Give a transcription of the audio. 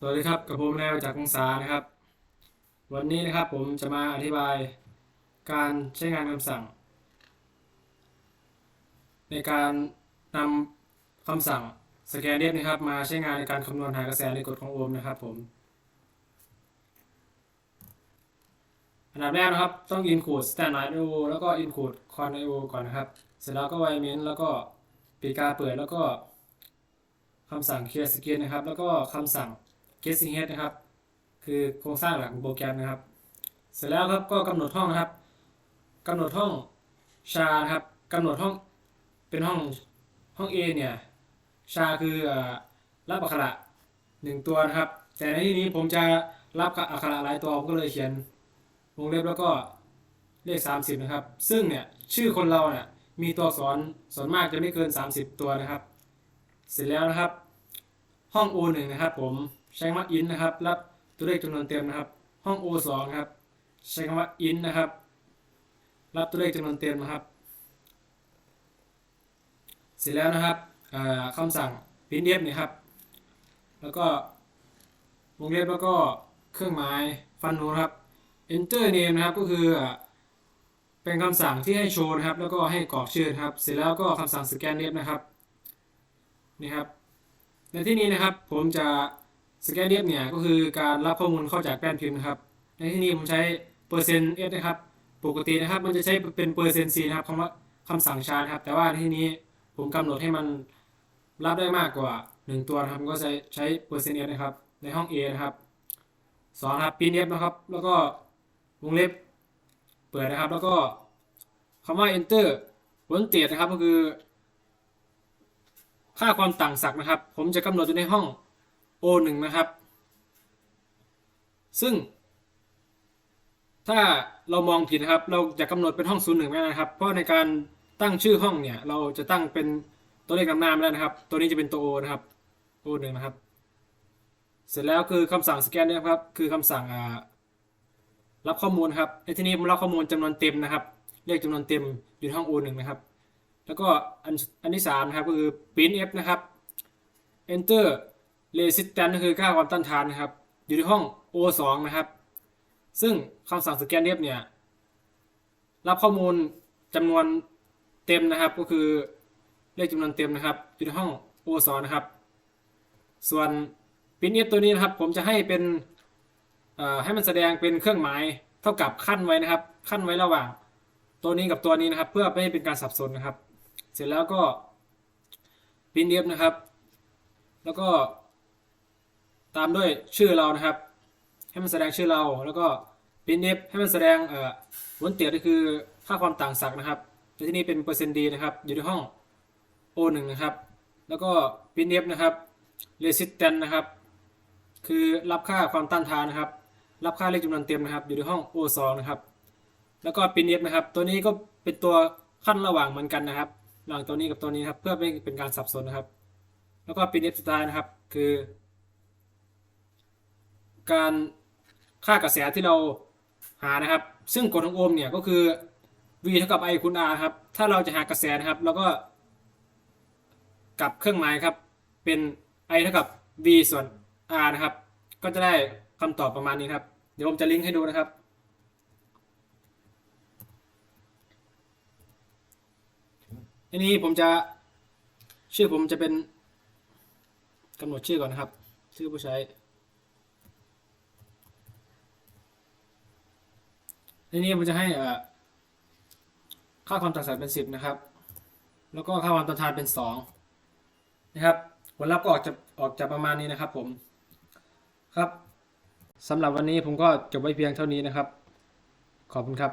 สวัสดีครับกับผมนายจากกงศานะครับ วันนี้นะครับผมจะมาอธิบายการใช้งานคำสั่ง ในการนำคำสั่งสแกนเดนะครับมาใช้งานในการคำนวณหากระแสในกฎของโอห์มนะครับผมอันดับแรกนะครับต้อง include standard IO แล้วก็ include con IO ก่อนนะครับ เสร็จแล้วก็ environment แล้วก็ปีกาเปิดแล้วก็คำสั่ง clear screen นะครับ แล้วก็คำสั่ง casing head นะครับ คือโครงสร้างหลักของโปรแกรมนะครับ เสร็จแล้วครับก็กำหนดห้องนะครับกำหนดห้องชาครับกำหนดห้องเป็นห้องห้อง A เนี่ยชาคือเอ่อรับอักขระหนึ่งตัวนะครับ แต่ในที่นี้ผมจะรับอักขระหลายตัวผมก็เลยเขียนวงเล็บแล้วก็เลข 30 นะครับ ซึ่งเนี่ยชื่อคนเราเนี่ยมีตัวอักษรส่วนมากจะไม่เกิน 30 ตัวนะครับ เสร็จแล้วนะครับ ห้อง O1 นะครับผม ใช้คำว่า in นะครับ รับตัวเลขจำนวนเต็มนะครับ ห้อง O2 นะครับ ใช้คำว่า in นะครับ รับตัวเลขจำนวนเต็มนะครับ เสร็จแล้วนะครับคำสั่ง printf นี่ครับ แล้วก็วงเล็บแล้วก็เครื่องหมายฟันนูนครับ enter name นะครับก็คือเป็นคำสั่งที่ให้โชว์นะครับ แล้วก็ให้กรอกชื่อครับ เสร็จแล้วก็คำสั่ง scan name นะครับนี่ครับในที่นี้นะครับผมจะ สแกนเรียบเนี่ยก็คือการรับข้อมูลเข้าจากแป้นพิมพ์นะครับ ในที่นี้ผมใช้เปอร์เซ็นต์เอสนะครับ ปกตินะครับมันจะใช้เป็นเปอร์เซ็นต์ซีนะครับคำว่าคำสั่งชาร์นะครับ แต่ว่าในที่นี้ผมกำหนดให้มันรับได้มากกว่า 1 ตัวนะครับก็จะใช้เปอร์เซ็นต์เอสนะครับ ในห้อง A นะครับสองครับ printf นะครับ แล้วก็วงเล็บเปิดนะครับ แล้วก็คำว่า enter ผลเตจนะครับก็คือ ค่าความต่างศักย์นะครับ ผมจะกำหนดอยู่ในห้อง O1 นะครับ ซึ่ง ถ้าเรามองผิดนะครับ เราจะกำหนดเป็นห้อง 01ไม่ได้นะครับ เพราะในการตั้งชื่อห้องเนี่ย เราจะตั้งเป็นตัวเลขนำหน้าไม่ได้นะครับ ตัวนี้จะเป็นตัว O นะครับ O1 นะครับ เสร็จแล้วคือคำสั่งสแกนนี่ยครับ คือคำสั่งรับข้อมูลครับ ในที่นี้ผมรับข้อมูลจำนวนเต็มนะครับ เลขจำนวนเต็มอยู่ห้อง O1 นะครับแล้วก็อันอันที่สามนะครับก็คือ printf นะครับ enter resistance ก็คือค่าความต้านทานนะครับ อยู่ในห้อง o2 นะครับ ซึ่งคำสั่ง scanf เนี่ยรับข้อมูลจำนวนเต็มนะครับ ก็คือเลขจำนวนเต็มนะครับ อยู่ในห้อง o2 นะครับ ส่วน printf ตัวนี้นะครับ ผมจะให้เป็นให้มันแสดงเป็นเครื่องหมายเท่ากับขั้นไว้นะครับ ขั้นไว้ระหว่าง ตัวนี้กับตัวนี้นะครับ เพื่อไม่ให้เป็นการสับสนนะครับ เสร็จแล้วก็ printf นะครับ แล้วก็ ตามด้วยชื่อเรานะครับ ให้มันแสดงชื่อเราแล้วก็ printf ให้มันแสดงเอ่อวนเตียก็คือค่าความต่างศักย์นะครับในที่นี้เป็นเปอร์เซ็นต์ดีนะครับ อยู่ในห้อง o1 นะครับ แล้วก็ printf นะครับ resistance นะครับ คือรับค่าความต้านทานนะครับ รับค่าเลขจำนวนเต็มนะครับ อยู่ในห้อง o2 นะครับ แล้วก็ printf นะครับ ตัวนี้ก็เป็นตัวขั้นระหว่างเหมือนกันนะครับระหว่างตัวนี้กับตัวนี้นะครับ เพื่อไม่เป็นการสับสนนะครับ แล้วก็ printf สุดท้ายนะครับ คือ การค่ากระแสที่เราหานะครับ ซึ่งกฎของโอห์มเนี่ยก็คือ v เท่ากับ i คูณ r ครับ ถ้าเราจะหากระแสนะครับเราก็กลับเครื่องหมายครับ เป็น i เท่ากับ v ส่วน r นะครับ ก็จะได้คำตอบประมาณนี้ครับ เดี๋ยวผมจะลิงก์ให้ดูนะครับ ทีนี้ผมจะชื่อผมจะเป็นกำหนดชื่อก่อนนะครับ ชื่อผู้ใช้ ทีนี้มันจะให้เอ่อค่าความต่างศักย์เป็นสิบนะครับ แล้วก็ค่าความต้านทานเป็นสองนะครับ ผลลัพธ์ก็ออกจะออกจะประมาณนี้นะครับผม ครับสำหรับวันนี้ผมก็จบไว้เพียงเท่านี้นะครับ ขอบคุณครับ